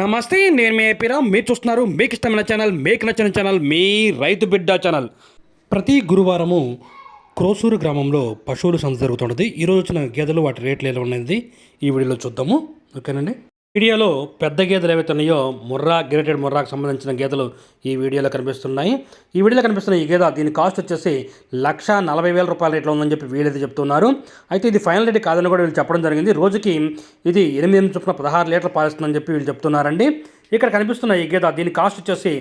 నమస్తే నేను మీ ఏపీరావు మీరు చూస్తున్నారు మీకు ఇష్టమైన ఛానల్ మీకు నచ్చిన ఛానల్ మీ రైతు బిడ్డ ఛానల్ ప్రతి గురువారము క్రోసూరు గ్రామంలో పశువుల సంత జరుగుతుంటుంది. ఈరోజు వచ్చిన గేదెలు వాటి రేట్లు ఎలా ఉన్నది ఈ వీడియోలో చూద్దాము. ఓకేనండి? వీడియోలో పెద్ద గీతలు ఏవైతే ఉన్నాయో ముర్రా గ్రేటెడ్ ముర్రాకు సంబంధించిన గీతలు ఈ వీడియోలో కనిపిస్తున్నాయి. ఈ వీడియోలో కనిపిస్తున్న ఈ గీత దీని కాస్ట్ వచ్చేసి లక్ష నలభై వేల రూపాయల రేట్లో ఉందని చెప్పి వీళ్ళైతే చెప్తున్నారు. అయితే ఇది ఫైనల్ రేట్ కాదని కూడా వీళ్ళు చెప్పడం జరిగింది. రోజుకి ఇది ఎనిమిది ఎనిమిది చొప్పున పదహారు లీటర్లు పాలిస్తుందని చెప్పి వీళ్ళు చెప్తున్నారండి. ఇక్కడ కనిపిస్తున్న ఈ గీత దీని కాస్ట్ వచ్చేసి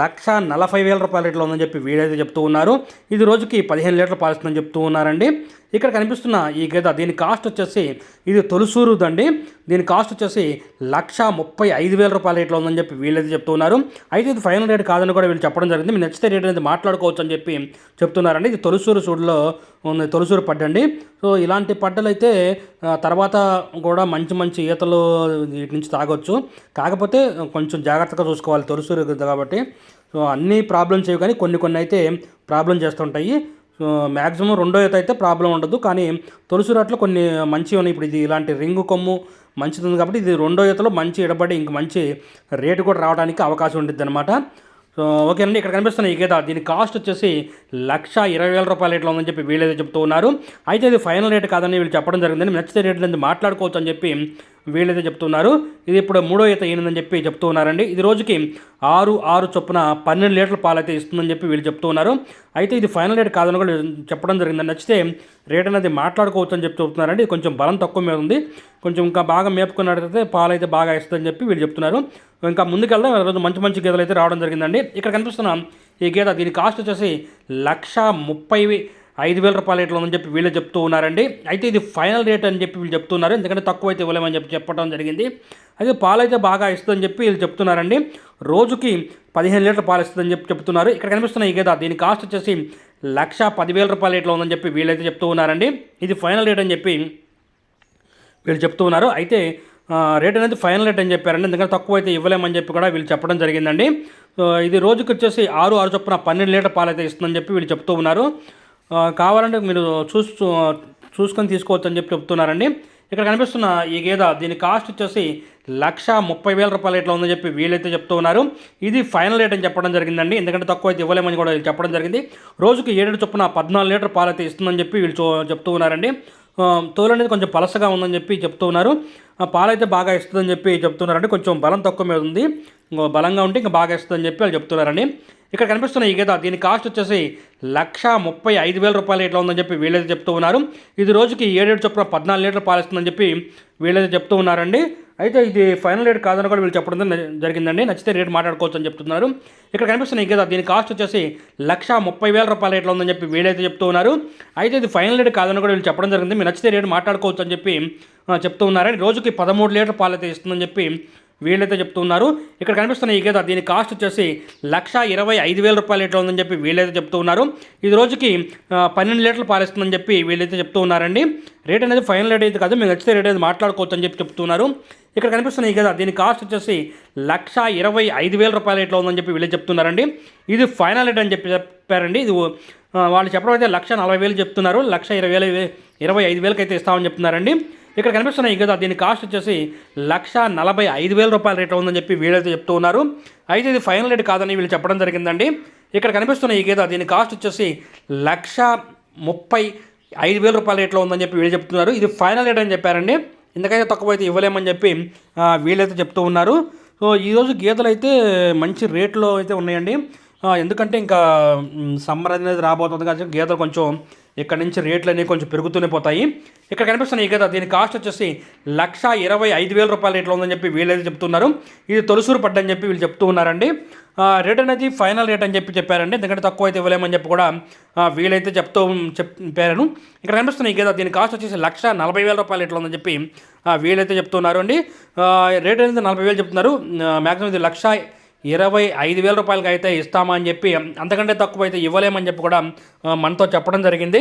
లక్ష నలభై వేల రూపాయల రేట్లో ఉందని చెప్పి వీడైతే చెప్తూ ఉన్నారు ఇది రోజుకి పదిహేను లీటర్లు పాలిస్తుందని చెప్తూ ఉన్నారండి ఇక్కడ కనిపిస్తున్న ఈ గేదె దీని కాస్ట్ వచ్చేసి ఇది తొలుసూరు దండి. దీని కాస్ట్ వచ్చేసి లక్ష ముప్పై ఐదు వేల రూపాయల రేట్లో ఉందని చెప్పి వీళ్ళైతే చెప్తున్నారు. అయితే ఇది ఫైనల్ రేట్ కాదని కూడా వీళ్ళు చెప్పడం జరిగింది. మీరు నచ్చితే రేట్ అనేది మాట్లాడుకోవచ్చు అని చెప్పి చెప్తున్నారండి. ఇది తొలుసూరు సూడులో ఉంది తొలుసూరు పడ్డండి సో ఇలాంటి పడ్డలు అయితే తర్వాత కూడా మంచి మంచి ఈతలు వీటి నుంచి తాగొచ్చు. కాకపోతే కొంచెం జాగ్రత్తగా చూసుకోవాలి తొలుసూరు కాబట్టి. సో అన్ని ప్రాబ్లమ్స్ చేయవు కానీ కొన్ని కొన్ని అయితే ప్రాబ్లం చేస్తుంటాయి. మ్యాక్సిమం రెండో ఈత అయితే ప్రాబ్లం ఉండదు. కానీ తొలుసు రాట్లు కొన్ని మంచివి ఉన్నాయి. ఇప్పుడు ఇది ఇలాంటి రింగు కొమ్ము మంచిది ఉంది కాబట్టి ఇది రెండో ఈతలో మంచి ఎడబడి ఇంక మంచి రేటు కూడా రావడానికి అవకాశం ఉంటుంది అనమాట సో ఓకే అండి. ఇక్కడ కనిపిస్తున్న ఈ గీత దీని కాస్ట్ వచ్చేసి లక్ష ఇరవై వేల రూపాయల రేట్లో ఉందని చెప్పి వీళ్ళైతే చెప్తూ ఉన్నారు. అయితే ఇది ఫైనల్ రేట్ కాదని వీళ్ళు చెప్పడం జరిగిందని నచ్చితే రేట్ మాట్లాడుకోవచ్చు అని చెప్పి వీళ్ళైతే చెప్తున్నారు. ఇది ఇప్పుడు మూడో ఈత ఈయనదని చెప్పి చెప్తూ ఉన్నారండి ఇది రోజుకి ఆరు ఆరు చొప్పున పన్నెండు లీటర్ల పాలు అయితే ఇస్తుందని చెప్పి వీళ్ళు చెప్తూ ఉన్నారు అయితే ఇది ఫైనల్ రేట్ కాదని కూడా చెప్పడం జరిగింది నచ్చితే రేట్ అనేది మాట్లాడుకోవచ్చు అని చెప్పి చెప్తున్నారండి. ఇది కొంచెం బలం తక్కువ మీద ఉంది. కొంచెం ఇంకా బాగా మేపుకున్నట్టయితే పాలు అయితే బాగా ఇస్తుందని చెప్పి వీళ్ళు చెప్తున్నారు. ఇంకా ముందుకెళ్దాం. రోజు మంచి మంచి గేదెలు అయితే రావడం జరిగిందండి. ఇక్కడ కనిపిస్తున్న ఈ గేద దీని కాస్ట్ వచ్చేసి లక్ష ముప్పై ఐదు వేల రూపాయల రేట్లో ఉందని చెప్పి వీళ్ళు చెప్తూ ఉన్నారండి. అయితే ఇది ఫైనల్ రేట్ అని చెప్పి వీళ్ళు చెప్తున్నారు ఎందుకంటే తక్కువ అయితే ఇవ్వలేమని చెప్పి చెప్పడం జరిగింది. అయితే పాలు అయితే బాగా ఇస్తుందని చెప్పి వీళ్ళు చెప్తున్నారండి. రోజుకి పదిహేను లీటర్ పాలు ఇస్తుందని చెప్పి చెప్తున్నారు. ఇక్కడ కనిపిస్తున్నాయి కదా దీని కాస్ట్ వచ్చేసి లక్ష పదివేల రూపాయల రేట్లో ఉందని చెప్పి వీళ్ళైతే చెప్తూ ఉన్నారండి. ఇది ఫైనల్ రేట్ అని చెప్పి వీళ్ళు చెప్తూ ఉన్నారు. అయితే రేట్ అనేది ఫైనల్ రేట్ అని చెప్పారండి. ఎందుకంటే తక్కువ అయితే ఇవ్వలేమని చెప్పి కూడా వీళ్ళు చెప్పడం జరిగిందండి. ఇది రోజుకి వచ్చేసి ఆరు ఆరు చొప్పున పన్నెండు లీటర్ పాలు అయితే ఇస్తుందని చెప్పి వీళ్ళు చెప్తూ ఉన్నారు. కావాలంటే మీరు చూసు చూసుకొని తీసుకోవచ్చు అని చెప్పి చెప్తున్నారండి. ఇక్కడ కనిపిస్తున్న ఈ గేదె దీని కాస్ట్ వచ్చేసి లక్ష ముప్పై వేల రూపాయలు ఎట్లా ఉందని చెప్పి వీళ్ళైతే చెప్తూ ఉన్నారు. ఇది ఫైనల్ రేట్ అని చెప్పడం జరిగిందండి. ఎందుకంటే తక్కువ అయితే ఇవ్వలేమని కూడా చెప్పడం జరిగింది. రోజుకి ఏడు చొప్పున పద్నాలుగు లీటర్ పాలు అయితే ఇస్తుందని చెప్పి వీళ్ళు చెప్తూ ఉన్నారండి. తోలు అనేది కొంచెం పలసగా ఉందని చెప్పి చెప్తూ ఉన్నారు. ఆ, పాలైతే బాగా ఇస్తుందని చెప్పి చెప్తున్నారండి. కొంచెం బలం తక్కువ మీద ఉంది. బలంగా ఉంటే ఇంకా బాగా ఇస్తుందని చెప్పి వాళ్ళు చెప్తున్నారండి. ఇక్కడ కనిపిస్తున్న ఈ గీత. దీని కాస్ట్ వచ్చేసి లక్ష ముప్పై ఐదు వేల రూపాయలు ఇట్లా ఉందని చెప్పి వీళ్ళైతే చెప్తూ ఉన్నారు. ఇది రోజుకి ఏడేడు చొప్పున పద్నాలుగు లీటర్లు పాలిస్తుందని చెప్పి వీళ్ళైతే చెప్తూ ఉన్నారండి. అయితే ఇది ఫైనల్ రేట్ కాదని కూడా వీళ్ళు చెప్పడం జరిగిందండి. నచ్చితే రేట్ మాట్లాడుకోవచ్చు అని చెప్తున్నారు. ఇక్కడ కనిపిస్తున్న ఈ గీత. దీని కాస్ట్ వచ్చేసి లక్ష ముప్పై వేల రూపాయలు రేట్లో ఉందని చెప్పి వీళ్ళైతే చెప్తూ ఉన్నారు. అయితే ఇది ఫైనల్ రేట్ కాదని కూడా వీళ్ళు చెప్పడం జరిగింది. మీరు నచ్చితే రేట్ మాట్లాడుకోవచ్చు అని చెప్పి చెప్తూ ఉన్నారండి. రోజుకి పదమూడు లీటర్ పాలు అయితే ఇస్తుందని చెప్పి వీళ్ళైతే చెప్తున్నారు. ఇక్కడ కనిపిస్తున్న ఈ గేదె దీని కాస్ట్ వచ్చేసి లక్ష ఇరవై ఐదు వేల రూపాయలు లీటర్ ఉందని చెప్పి వీళ్ళైతే చెప్తూ ఉన్నారు ఇది రోజుకి పన్నెండు లీటర్లు పాలిస్తుందని చెప్పి వీళ్ళైతే చెప్తూ ఉన్నారండి రేట్ అనేది ఫైనల్ రేట్ అయితే కాదు మేము నచ్చితే రేట్ అనేది మాట్లాడుకోవచ్చు అని చెప్పి చెప్తున్నారు. ఇక్కడ కనిపిస్తున్న ఈ గేదె దీని కాస్ట్ వచ్చేసి లక్ష ఇరవై ఐదు వేల రూపాయలు రేట్లో ఉందని చెప్పి వీళ్ళు చెప్తున్నారండి. ఇది ఫైనల్ రేట్ అని చెప్పి చెప్పారండి. ఇది వాళ్ళు చెప్పడం అయితే లక్ష నలభై వేలు చెప్తున్నారు. లక్ష ఇరవై వేల ఇరవై ఐదు వేలకి అయితే ఇస్తామని చెప్తున్నారండి. ఇక్కడ కనిపిస్తున్న ఈ దీని కాస్ట్ వచ్చేసి లక్ష నలభై ఐదు వేల రూపాయల రేట్ ఉందని చెప్పి వీళ్ళైతే చెప్తూ ఉన్నారు. అయితే ఇది ఫైనల్ రేట్ కాదని వీళ్ళు చెప్పడం జరిగిందండి. ఇక్కడ కనిపిస్తున్న ఈ గేద దీని కాస్ట్ వచ్చేసి లక్ష ముప్పై ఐదు వేల రూపాయల రేట్లో ఉందని చెప్పి వీళ్ళు చెప్తున్నారు. ఇది ఫైనల్ రేట్ అని చెప్పారండి. ఇందుకైతే తక్కువ అయితే ఇవ్వలేమని చెప్పి వీళ్ళైతే చెప్తూ ఉన్నారు. సో ఈరోజు గీతలు అయితే మంచి రేట్లో అయితే ఉన్నాయండి. ఎందుకంటే ఇంకా సమ్మర్ అనేది రాబోతుంది కాబట్టి గీతలు కొంచెం ఇక్కడ నుంచి రేట్లు అనేవి కొంచెం పెరుగుతూనే పోతాయి. ఇక్కడ కనిపిస్తున్నాయి ఈ దీని కాస్ట్ వచ్చేసి లక్ష ఇరవై ఐదు వేల రూపాయల రేట్లో ఉందని చెప్పి వీళ్ళైతే చెప్తున్నారు. ఇది తొలసూరు పడ్డని చెప్పి వీళ్ళు చెప్తూ ఉన్నారండి. రేట్ అనేది ఫైనల్ రేట్ అని చెప్పి చెప్పారండి. ఎందుకంటే తక్కువ అయితే ఇవ్వలేమని చెప్పి కూడా వీళ్ళైతే చెప్తూ చెప్పారు ఇక్కడ కనిపిస్తున్నాయి ఈ దీని కాస్ట్ వచ్చేసి లక్ష నలభై వేల రూపాయల రేట్లో ఉందని చెప్పి వీళ్ళైతే చెప్తున్నారు అండి. రేట్ అనేది నలభై వేలు చెప్తున్నారు. మ్యాక్సిమం ఇది లక్ష ఇరవై ఐదు వేల రూపాయలకి అయితే ఇస్తామని చెప్పి అంతకంటే తక్కువ అయితే ఇవ్వలేమని చెప్పి కూడా మనతో చెప్పడం జరిగింది.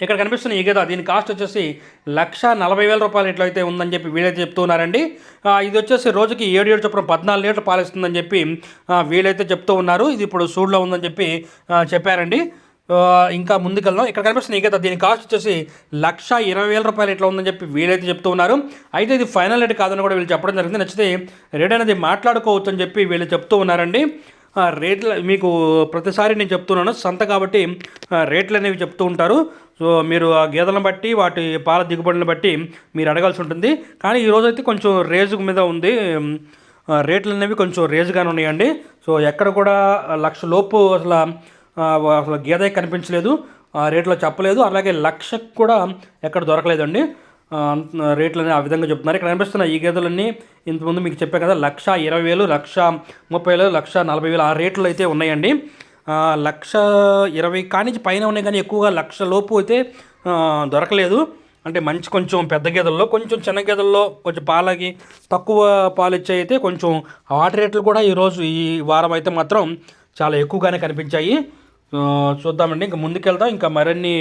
ఇక్కడ కనిపిస్తున్న ఈ గేదె దీని కాస్ట్ వచ్చేసి లక్ష నలభై వేల రూపాయలు ఇట్లా అయితే ఉందని చెప్పి వీళ్ళైతే చెప్తున్నారండి. ఇది వచ్చేసి రోజుకి ఏడు ఏడు చొప్పున పద్నాలుగు లీటర్ పాలిస్తుందని చెప్పి వీళ్ళైతే చెప్తూ ఉన్నారు. ఇది ఇప్పుడు సూడ్లో ఉందని చెప్పి చెప్పారండి. ఇంకా ముందుకెళ్ళాం ఇక్కడ కనిపిస్తుంది ఇంకా దీని కాస్ట్ వచ్చేసి లక్ష ఇరవై వేల రూపాయలు ఎట్లా ఉందని చెప్పి వీలైతే చెప్తూ ఉన్నారు. అయితే ఇది ఫైనల్ రేట్ కాదని కూడా వీళ్ళు చెప్పడం జరిగింది. నచ్చితే రేట్ అనేది మాట్లాడుకోవచ్చు అని చెప్పి వీళ్ళు చెప్తూ ఉన్నారండి. రేట్లు రేట్ల మీకు ప్రతిసారి నేను చెప్తున్నాను. సంత కాబట్టి రేట్లు అనేవి చెప్తూ ఉంటారు. సో మీరు ఆ గేదెలను బట్టి వాటి పాల దిగుబడులను బట్టి మీరు అడగాల్సి ఉంటుంది. కానీ ఈరోజు అయితే కొంచెం రేజు మీద ఉంది. రేట్లు అనేవి కొంచెం రేజుగానే ఉన్నాయండి. సో ఎక్కడ కూడా లక్ష లోపు అసలు అసలు గేదె కనిపించలేదు. ఆ రేట్లో చెప్పలేదు. అలాగే లక్షకు కూడా ఎక్కడ దొరకలేదండి. ఆ, రేట్లు ఆ విధంగా చెప్తున్నారు. ఇక్కడ కనిపిస్తున్న ఈ గేదెలన్నీ ఇంతకుముందు మీకు చెప్పాను కదా లక్ష ఇరవై వేలు లక్ష ముప్పై వేలు లక్ష నలభై వేలు ఆ రేట్లు అయితే ఉన్నాయండి. లక్ష ఇరవై కానీ పైన ఉన్నాయి కానీ ఎక్కువగా లక్ష లోపు అయితే దొరకలేదు. అంటే మంచి కొంచెం పెద్ద గేదెల్లో కొంచెం చిన్న గేదెల్లో కొంచెం పాలకి తక్కువ పాలు ఇచ్చే అయితే కొంచెం వాటి రేట్లు కూడా ఈరోజు ఈ వారం అయితే మాత్రం చాలా ఎక్కువగానే కనిపించాయి. చూద్దామండి. ఇంకా ముందుకెళ్దాం. ఇంకా మరిన్ని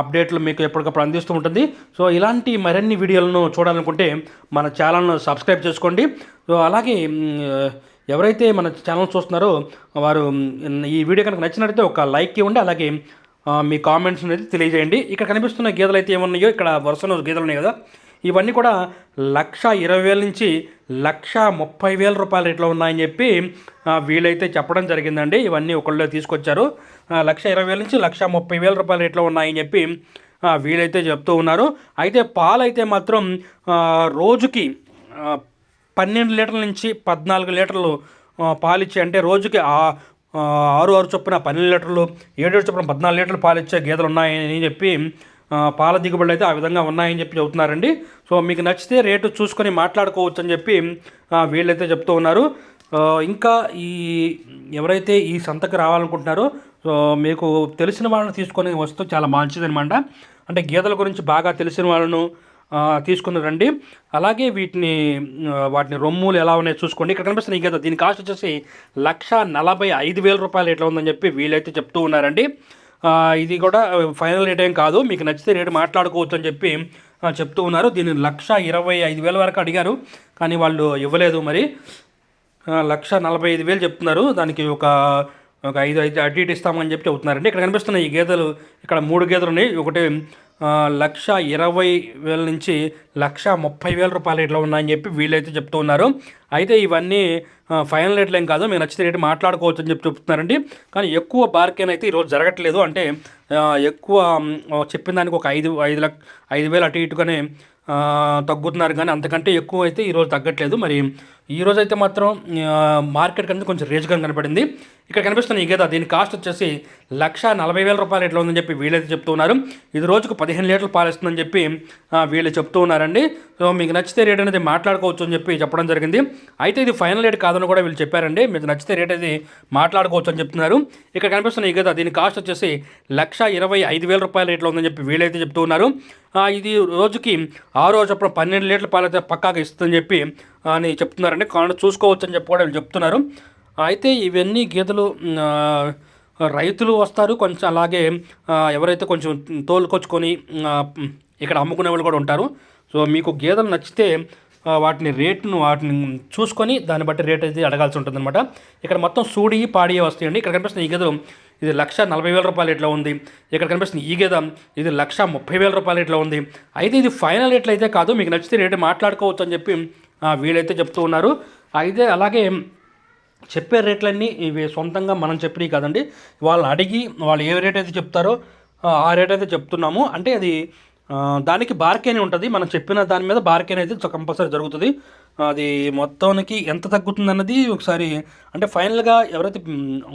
అప్డేట్లు మీకు ఎప్పటికప్పుడు అందిస్తూ ఉంటుంది. సో ఇలాంటి మరిన్ని వీడియోలను చూడాలనుకుంటే మన ఛానల్ను సబ్స్క్రైబ్ చేసుకోండి. సో అలాగే ఎవరైతే మన ఛానల్ చూస్తున్నారో వారు ఈ వీడియో కనుక నచ్చినట్లయితే ఒక లైక్ ఇవ్వండి. అలాగే మీ కామెంట్స్ అనేది తెలియజేయండి. ఇక్కడ కనిపిస్తున్న గీతలు అయితే ఏమున్నాయో ఇక్కడ వరుసలో గీతలు ఉన్నాయి కదా. ఇవన్నీ కూడా లక్ష ఇరవై వేల నుంచి లక్ష ముప్పై వేల రూపాయల రేట్లో ఉన్నాయని చెప్పి వీలైతే చెప్పడం జరిగిందండి. ఇవన్నీ ఒకళ్ళు తీసుకొచ్చారు. లక్ష ఇరవై వేల నుంచి లక్ష ముప్పై వేల రూపాయల రేట్లో ఉన్నాయని చెప్పి వీలైతే చెప్తూ ఉన్నారు. అయితే పాలైతే మాత్రం రోజుకి పన్నెండు లీటర్ల నుంచి పద్నాలుగు లీటర్లు ఆ, పాలిచ్చే అంటే రోజుకి ఆరు ఆరు చొప్పున పన్నెండు లీటర్లు ఏడు ఏడు చొప్పున పద్నాలుగు లీటర్లు పాలిచ్చే గేదెలు ఉన్నాయని చెప్పి పాల దిగుబడులు అయితే ఆ విధంగా ఉన్నాయని చెప్పి చెబుతున్నారండి. సో మీకు నచ్చితే రేటు చూసుకొని మాట్లాడుకోవచ్చు అని చెప్పి వీళ్ళైతే చెప్తూ ఉన్నారు. ఇంకా ఈ ఎవరైతే ఈ సంతకు రావాలనుకుంటున్నారో సో మీకు తెలిసిన వాళ్ళని తీసుకొని వస్తే చాలా మంచిదనమాట అంటే గీతల గురించి బాగా తెలిసిన వాళ్ళను తీసుకుని రండి. అలాగే వీటిని వాటిని రొమ్ములు ఎలా ఉన్నాయో చూసుకోండి. ఇక్కడ కనిపిస్తుంది ఈ గీత దీని కాస్ట్ వచ్చేసి లక్ష నలభై ఐదు వేల రూపాయలు ఎట్లా ఉందని చెప్పి వీళ్ళైతే చెప్తూ ఉన్నారండి. ఇది కూడా ఫైనల్ రేట్ ఏం కాదు మీకు నచ్చితే రేటు మాట్లాడుకోవచ్చు అని చెప్పి చెప్తూ ఉన్నారు. దీన్ని లక్ష ఇరవై ఐదు వేల వరకు అడిగారు కానీ వాళ్ళు ఇవ్వలేదు మరి. లక్ష నలభై ఐదు వేలు చెప్తున్నారు. దానికి ఒక ఒక ఐదు ఐదు అటు ఇటు ఇస్తామని చెప్పి చెబుతున్నారండి. ఇక్కడ కనిపిస్తున్నాయి ఈ గేదెలు ఇక్కడ మూడు గేదెలు ఉన్నాయి. ఒకటి లక్ష ఇరవై వేల నుంచి లక్ష ముప్పై వేల రూపాయలు రేట్లో ఉన్నాయని చెప్పి వీళ్ళైతే చెప్తూ ఉన్నారు. అయితే ఇవన్నీ ఫైనల్ రేట్లు ఏం కాదు మీరు నచ్చితే రేటు మాట్లాడుకోవచ్చు అని చెప్పి చెప్తున్నారండి కానీ ఎక్కువ బార్కెన్ అయితే ఈరోజు జరగట్లేదు. అంటే ఎక్కువ చెప్పిన దానికి ఒక ఐదు ఐదు లక్ష ఐదు వేలు అటు ఇటుగానే తగ్గుతున్నారు. కానీ అంతకంటే ఎక్కువ అయితే ఈరోజు తగ్గట్లేదు. మరి ఈ రోజు అయితే మాత్రం మార్కెట్ కన్నా కొంచెం రేజ్గా కనపడింది ఇక్కడ కనిపిస్తున్న ఈ గేద దీని కాస్ట్ వచ్చేసి లక్ష నలభై వేల రూపాయలు ఎట్లా ఉందని చెప్పి వీళ్ళైతే చెప్తూ ఉన్నారు. ఇది రోజుకు పదిహేను లీటర్లు పాలిస్తుందని చెప్పి వీళ్ళు చెప్తూ ఉన్నారండి. సో మీకు నచ్చితే రేట్ అనేది మాట్లాడుకోవచ్చు అని చెప్పి చెప్పడం జరిగింది. అయితే ఇది ఫైనల్ రేట్ కాదని కూడా వీళ్ళు చెప్పారండి. మీకు నచ్చితే రేట్ అది మాట్లాడుకోవచ్చు అని చెప్తున్నారు. ఇక్కడ కనిపిస్తున్న ఈ గేద దీని కాస్ట్ వచ్చేసి లక్ష ఇరవై ఐదు వేల రూపాయల రేట్లో ఉందని చెప్పి వీళ్ళైతే చెప్తూ ఉన్నారు. ఇది రోజుకి ఆరో చొప్పున పన్నెండు లీటర్ల పాలు అయితే పక్కాగా ఇస్తుందని చెప్పి అని చెప్తున్నారండి. కాను చూసుకోవచ్చు అని చెప్పి కూడా వీళ్ళు చెప్తున్నారు. అయితే ఇవన్నీ గీతలు రైతులు వస్తారు. కొంచెం అలాగే ఎవరైతే కొంచెం తోలుకొచ్చుకొని ఇక్కడ అమ్ముకునే వాళ్ళు కూడా ఉంటారు. సో మీకు గేదెలు నచ్చితే వాటిని రేటును వాటిని చూసుకొని దాన్ని బట్టి రేట్ అయితే అడగాల్సి ఉంటుందన్నమాట. ఇక్కడ మొత్తం సూడి పాడి వస్తాయండి ఇక్కడ కనిపిస్తుంది ఈ గేదెలు ఇది లక్ష నలభై వేల రూపాయలు ఎట్లా ఉంది. ఇక్కడ కనిపిస్తుంది ఈ గేదె ఇది లక్ష ముప్పై వేల రూపాయలు ఎట్లా ఉంది. అయితే ఇది ఫైనల్ రేట్లు అయితే కాదు. మీకు నచ్చితే రేటు మాట్లాడుకోవచ్చు అని చెప్పి వీళ్ళైతే చెప్తూ ఉన్నారు. అయితే అలాగే చెప్పే రేట్లన్నీ ఇవి సొంతంగా మనం చెప్పినవి కాదండి. వాళ్ళు అడిగి వాళ్ళు ఏ రేట్ అయితే చెప్తారో ఆ, రేట్ అయితే చెప్తున్నాము. అంటే అది దానికి బార్కెన్ ఉంటుంది. మనం చెప్పిన దాని మీద బార్కెన్ అయితే కంపల్సరీ జరుగుతుంది. అది మొత్తానికి ఎంత తగ్గుతుంది అన్నది ఒకసారి అంటే ఫైనల్గా ఎవరైతే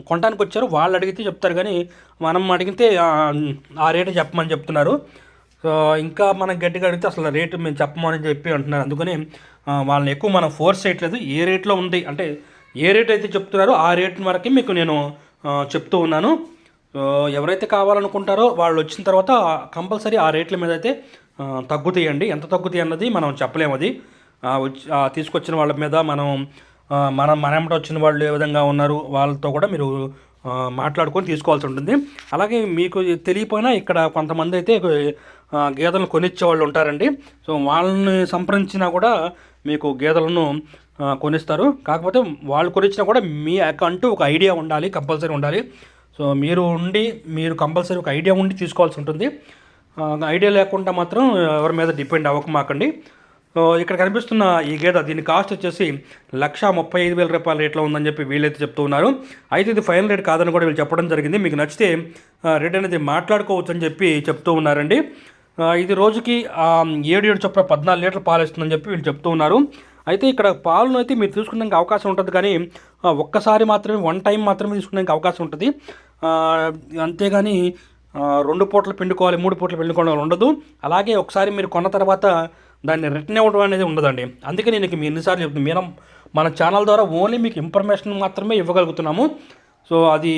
కొనడానికి వచ్చారో వాళ్ళు అడిగితే చెప్తారు. కానీ మనం అడిగితే ఆ, ఆ రేటే చెప్పమని చెప్తున్నారు. సో ఇంకా మనం గట్టిగా అడిగితే అసలు రేటు మేము చెప్పమని చెప్పి అంటున్నారు. అందుకని వాళ్ళని ఎక్కువ మనం ఫోర్స్ చేయట్లేదు. ఏ రేట్లో ఉంది? అంటే ఏ రేట్ అయితే చెప్తున్నారో ఆ రేట్ వరకే మీకు నేను చెప్తూ ఉన్నాను. సో ఎవరైతే కావాలనుకుంటారో వాళ్ళు వచ్చిన తర్వాత కంపల్సరీ ఆ రేట్ల మీద అయితే తగ్గుతాయండి. ఎంత తగ్గుతాయి అన్నది మనం చెప్పలేము అది. తీసుకొచ్చిన వాళ్ళ మీద మనం మనం మన వెంట వచ్చిన వాళ్ళు ఏ విధంగా ఉన్నారు? వాళ్ళతో కూడా మీరు మాట్లాడుకొని తీసుకోవాల్సి ఉంటుంది. అలాగే మీకు తెలియపోయినా ఇక్కడ కొంతమంది అయితే ఆ, గేదెలను కొనిచ్చే వాళ్ళు ఉంటారండి. సో వాళ్ళని సంప్రదించినా కూడా మీకు గేదెలను కొనిస్తారు. కాకపోతే వాళ్ళు కొనిచ్చినా కూడా మీ అంటూ ఒక ఐడియా ఉండాలి కంపల్సరీ ఉండాలి. సో మీరు ఉండి మీరు కంపల్సరీ ఒక ఐడియా ఉండి తీసుకోవాల్సి ఉంటుంది. ఐడియా లేకుండా మాత్రం ఎవరి మీద డిపెండ్ అవ్వకమాకండి ఇక్కడ కనిపిస్తున్న ఈ గేద దీని కాస్ట్ వచ్చేసి లక్ష ముప్పై ఐదు వేల రూపాయల రేట్లో ఉందని చెప్పి వీళ్ళైతే చెప్తూ ఉన్నారు. అయితే ఇది ఫైనల్ రేట్ కాదని కూడా వీళ్ళు చెప్పడం జరిగింది. మీకు నచ్చితే రేట్ అనేది మాట్లాడుకోవచ్చు అని చెప్పి చెప్తూ ఉన్నారండి. ఇది రోజుకి ఏడు ఏడు చొప్పున పద్నాలుగు లీటర్లు పాలు ఇస్తుందని చెప్పి వీళ్ళు చెప్తూ ఉన్నారు. అయితే ఇక్కడ పాలను అయితే మీరు తీసుకునే అవకాశం ఉంటుంది కానీ ఒక్కసారి మాత్రమే వన్ టైం మాత్రమే తీసుకునే అవకాశం ఉంటుంది. అంతేగాని రెండు పూటలు పిండుకోవాలి మూడు పూటలు పిండుకోవడం ఉండదు. అలాగే ఒకసారి మీరు కొన్న తర్వాత దాన్ని రిటర్న్ ఇవ్వడం అనేది ఉండదండి. అందుకే నేను మీకు మీ ఎన్నిసార్లు చెప్తున్నాను మేము మన ఛానల్ ద్వారా ఓన్లీ మీకు ఇన్ఫర్మేషన్ మాత్రమే ఇవ్వగలుగుతున్నాము. సో అది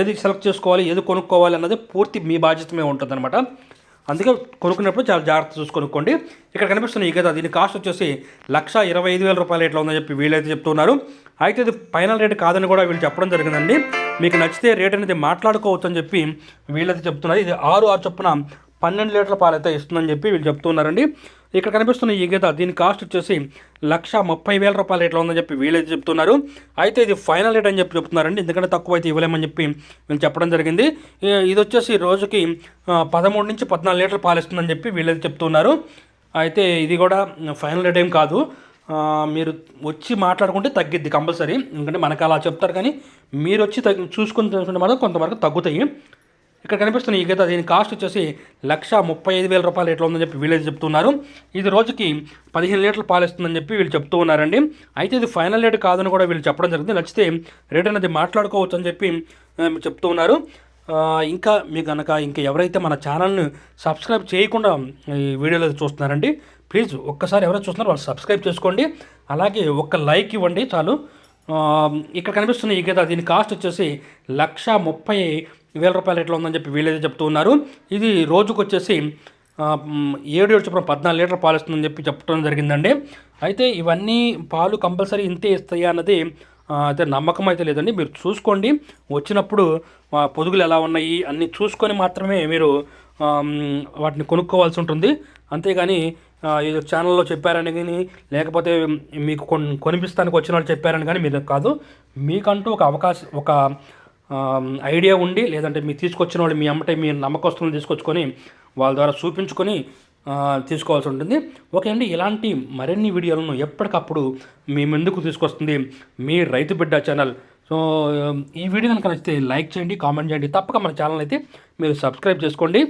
ఏది సెలెక్ట్ చేసుకోవాలి ఏది కొనుక్కోవాలి అన్నది పూర్తి మీ బాధ్యతమే ఉంటుంది అందుకే కొనుక్కున్నప్పుడు చాలా జాగ్రత్త చూసి కొనుక్కోండి. ఇక్కడ కనిపిస్తున్నాయి ఈ దీని కాస్ట్ వచ్చేసి లక్ష ఇరవై ఐదు వేల రూపాయలు ఎట్లా ఉందని చెప్పి వీళ్ళైతే చెప్తున్నారు. అయితే ఇది ఫైనల్ రేట్ కాదని కూడా వీళ్ళు చెప్పడం జరిగిందండి. మీకు నచ్చితే రేట్ అనేది మాట్లాడుకోవచ్చు అని చెప్పి వీళ్ళైతే చెప్తున్నారు. ఇది ఆరు ఆరు చొప్పున పన్నెండు లీటర్ల పాలు అయితే ఇస్తుందని చెప్పి వీళ్ళు చెప్తున్నారండి. ఇక్కడ కనిపిస్తున్న ఈ గీత దీని కాస్ట్ వచ్చేసి లక్ష ముప్పై వేల రూపాయలు రేట్లో ఉందని చెప్పి వీళ్ళైతే చెప్తున్నారు. అయితే ఇది ఫైనల్ రేట్ అని చెప్పి చెప్తున్నారండి. ఎందుకంటే తక్కువ అయితే ఇవ్వలేమని చెప్పి వీళ్ళు చెప్పడం జరిగింది. ఇది వచ్చేసి రోజుకి పదమూడు నుంచి పద్నాలుగు లీటర్లు పాలు ఇస్తుందని చెప్పి వీళ్ళైతే చెప్తున్నారు. అయితే ఇది కూడా ఫైనల్ రేట్ ఏం కాదు. మీరు వచ్చి మాట్లాడుకుంటే తగ్గిద్ది కంపల్సరీ. ఎందుకంటే మనకు అలా చెప్తారు కానీ మీరు వచ్చి తగ్గి చూసుకుని తెలుసుకుంటే మాత్రం కొంతవరకు తగ్గుతాయి. ఇక్కడ కనిపిస్తున్న ఈ గీత దీని కాస్ట్ వచ్చేసి లక్ష ముప్పై ఐదు వేల రూపాయలు ఎట్లా ఉందని చెప్పి వీళ్ళైతే చెప్తున్నారు. ఇది రోజుకి పదిహేను లీటర్లు పాలిస్తుందని చెప్పి వీళ్ళు చెప్తూ ఉన్నారండి. అయితే ఇది ఫైనల్ రేట్ కాదని కూడా వీళ్ళు చెప్పడం జరిగింది. నచ్చితే రేట్ అనేది మాట్లాడుకోవచ్చు అని చెప్పి చెప్తూ ఉన్నారు. ఇంకా మీకు కనుక ఇంకా ఎవరైతే మన ఛానల్ని సబ్స్క్రైబ్ చేయకుండా ఈ వీడియోలో చూస్తున్నారండి ప్లీజ్ ఒక్కసారి ఎవరైతే చూస్తున్నారో వాళ్ళు సబ్స్క్రైబ్ చేసుకోండి. అలాగే ఒక్క లైక్ ఇవ్వండి చాలు. ఇక్కడ కనిపిస్తున్న ఈ గీత దీని కాస్ట్ వచ్చేసి లక్ష ముప్పై వేల రూపాయలు ఎట్లా ఉందని చెప్పి వీళ్ళైతే చెప్తూ ఉన్నారు. ఇది రోజుకు వచ్చేసి ఏడు ఏడు చొప్పున పద్నాలుగు లీటర్ పాలు ఇస్తుందని చెప్పి చెప్పడం జరిగిందండి. అయితే ఇవన్నీ పాలు కంపల్సరీ ఇంతే ఇస్తాయి అన్నది అయితే నమ్మకం అయితే లేదండి. మీరు చూసుకోండి. వచ్చినప్పుడు పొదుగులు ఎలా ఉన్నాయి అన్నీ చూసుకొని మాత్రమే మీరు వాటిని కొనుక్కోవాల్సి ఉంటుంది. అంతేగాని ఏదో ఛానల్లో చెప్పారని కానీ లేకపోతే మీకు కొన్ కొనిపిస్తానికి వచ్చిన వాళ్ళు చెప్పారని కానీ మీరు కాదు. మీకంటూ ఒక అవకాశం ఒక ఐడియా ఉండి లేదంటే మీరు తీసుకొచ్చిన వాళ్ళు మీ అమ్మటే మీ నమ్మకస్తులను తీసుకొచ్చుకొని వాళ్ళ ద్వారా చూపించుకొని తీసుకోవాల్సి ఉంటుంది. ఓకే అండి ఇలాంటి మరిన్ని వీడియోలను ఎప్పటికప్పుడు మీ ముందుకు తీసుకొస్తుంది మీ రైతు బిడ్డ ఛానల్ సో ఈ వీడియో కనుక నచ్చితే లైక్ చేయండి కామెంట్ చేయండి. తప్పక మన ఛానల్ అయితే మీరు సబ్స్క్రైబ్ చేసుకోండి.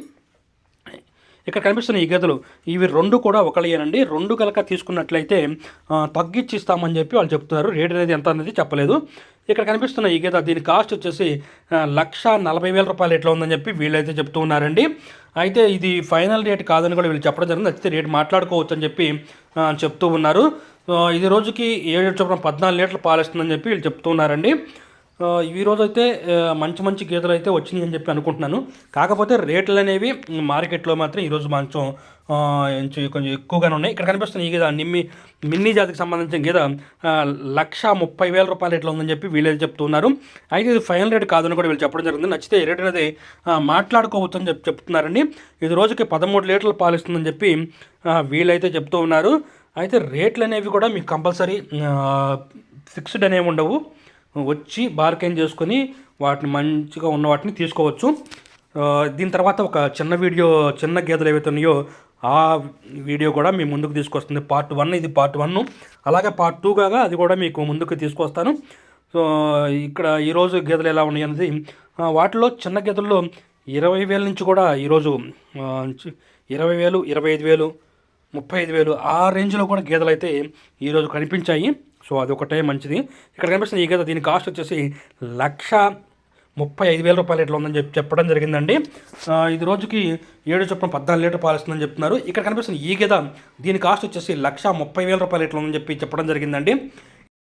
ఇక్కడ కనిపిస్తున్న ఈ గదులు ఇవి రెండు కూడా ఒకళ్ళేనండి రెండు కనుక తీసుకున్నట్లయితే ఆ, తగ్గించి ఇస్తామని చెప్పి వాళ్ళు చెప్తున్నారు. రేట్ అనేది ఎంత అనేది చెప్పలేదు. ఇక్కడ కనిపిస్తున్న ఈ గీత దీని కాస్ట్ వచ్చేసి లక్ష నలభై వేల రూపాయలు ఎట్లా ఉందని చెప్పి వీళ్ళైతే చెప్తూ ఉన్నారండి. అయితే ఇది ఫైనల్ రేట్ కాదని కూడా వీళ్ళు చెప్పడం జరిగింది. అయితే రేట్ మాట్లాడుకోవచ్చు అని చెప్పి చెప్తూ ఉన్నారు. ఇది రోజుకి ఏడు చొప్పున పద్నాలుగు లీటర్లు పాలిస్తుందని చెప్పి వీళ్ళు చెప్తూ ఉన్నారండి. ఈరోజు ఈ అయితే మంచి మంచి గీతలు అయితే వచ్చినాయి అని చెప్పి అనుకుంటున్నాను. కాకపోతే రేట్లు అనేవి మార్కెట్లో మాత్రం ఈరోజు కొంచెం కొంచెం ఎక్కువగానే ఉన్నాయి. ఇక్కడ కనిపిస్తున్న ఈ గీత నిమ్మి మిన్నీ జాతికి సంబంధించిన గీత లక్ష ముప్పై వేల రూపాయలు రేట్లో ఉందని చెప్పి వీళ్ళైతే చెప్తున్నారు. అయితే ఇది ఫైనల్ రేట్ కాదని కూడా వీళ్ళు చెప్పడం జరిగింది నచ్చితే రేట్ అనేది మాట్లాడుకోవచ్చు అని చెప్పి చెప్తున్నారండి. ఇది రోజుకి పదమూడు లీటర్లు పాలిస్తుందని చెప్పి వీళ్ళైతే చెప్తూ ఉన్నారు. అయితే రేట్లు అనేవి కూడా మీకు కంపల్సరీ ఫిక్స్డ్ అనేవి ఉండవు. వచ్చి బార్గెన్ చేసుకొని వాటిని మంచిగా ఉన్న వాటిని తీసుకోవచ్చు. దీని తర్వాత ఒక చిన్న వీడియో చిన్న గీతలు ఏవైతే ఉన్నాయో ఆ వీడియో కూడా మీ ముందుకు తీసుకొస్తుంది. పార్ట్ వన్ ఇది పార్ట్ వన్ అలాగే పార్ట్ టూ కాగా అది కూడా మీకు ముందుకు తీసుకొస్తాను. సో ఇక్కడ ఈరోజు గీతలు ఎలా ఉన్నాయి అనేది వాటిలో చిన్న గీతల్లో ఇరవై వేల నుంచి కూడా ఈరోజు ఇరవై వేలు ఇరవై ఐదు వేలు ముప్పై ఐదు వేలు ఆ రేంజ్లో కూడా గీతలు అయితే ఈరోజు కనిపించాయి. సో అది ఒకటే మంచిది. ఇక్కడ కనిపిస్తుంది ఈ గీత దీని కాస్ట్ వచ్చేసి లక్ష ముప్పై ఐదు వేల రూపాయలు ఎట్లా ఉందని చెప్పి చెప్పడం జరిగిందండి. ఇది రోజుకి ఏడు చొప్పున పద్నాలుగు లీటర్ పాలిస్తుందని చెప్తున్నారు. ఇక్కడ కనిపిస్తుంది ఈ గద దీని కాస్ట్ వచ్చేసి లక్ష ముప్పై వేల రూపాయలు ఎట్లా ఉందని చెప్పి చెప్పడం జరిగిందండి.